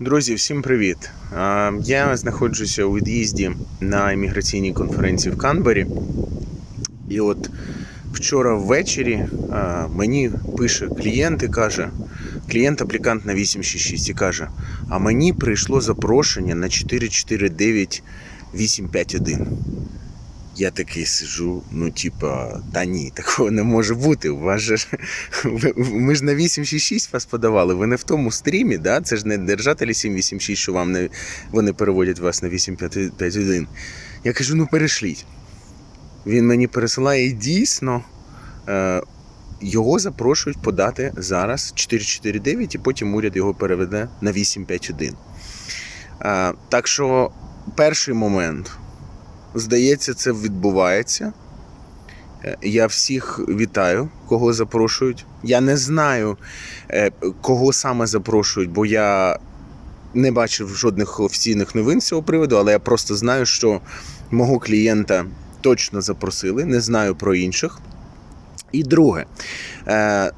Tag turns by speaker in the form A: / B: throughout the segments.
A: Друзі, всім привіт! Я знаходжуся у від'їзді на імміграційній конференції в Канбері. І от вчора ввечері мені пише клієнт і каже: клієнт-аплікант на 866 і каже: А мені прийшло запрошення на 449 851. Я такий сижу, ну, типа, та ні, такого не може бути. У вас же ми ж на 866 вас подавали. Ви не в тому стрімі, да? Це ж не держателі 786, що вам не вони переводять вас на 851. Я кажу, ну перешліть. Він мені пересилає і дійсно. Е, його запрошують подати зараз 449, і потім уряд його переведе на 851. Е, так що перший момент. Здається, це відбувається. Е, Я всіх вітаю, кого запрошують. Я не знаю, е, кого саме запрошують, бо я не бачив жодних офіційних новин з цього приводу, але я просто знаю, що мого клієнта точно запросили, не знаю про інших. І друге, е,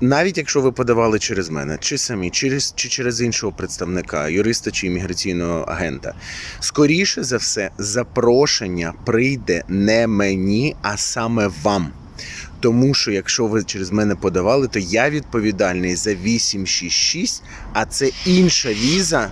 A: навіть якщо ви подавали через мене, чи самі, через, чи через іншого представника, юриста чи імміграційного агента, скоріше за все, запрошення прийде не мені, а саме вам. Тому що якщо ви через мене подавали, то я відповідальний за 866, а це інша віза,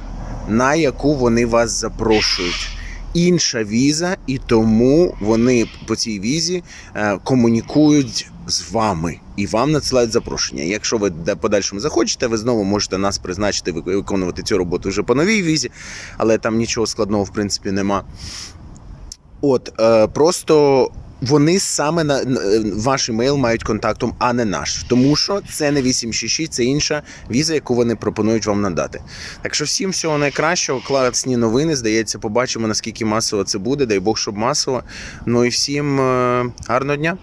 A: на яку вони вас запрошують. Інша віза, і тому вони по цій візі е, комунікують з вами і вам надсилають запрошення. Якщо ви де подальшому захочете, ви знову можете нас призначити вик- виконувати цю роботу вже по новій візі, але там нічого складного в принципі нема. От е, просто вони саме на на- е, ваш емейл мають контактом, а не наш. Тому що це не 866, це інша віза, яку вони пропонують вам надати. Так що всім всього найкращого, класні новини. Здається, побачимо наскільки масово це буде. Дай Бог, щоб масово. Ну і всім е, гарного дня.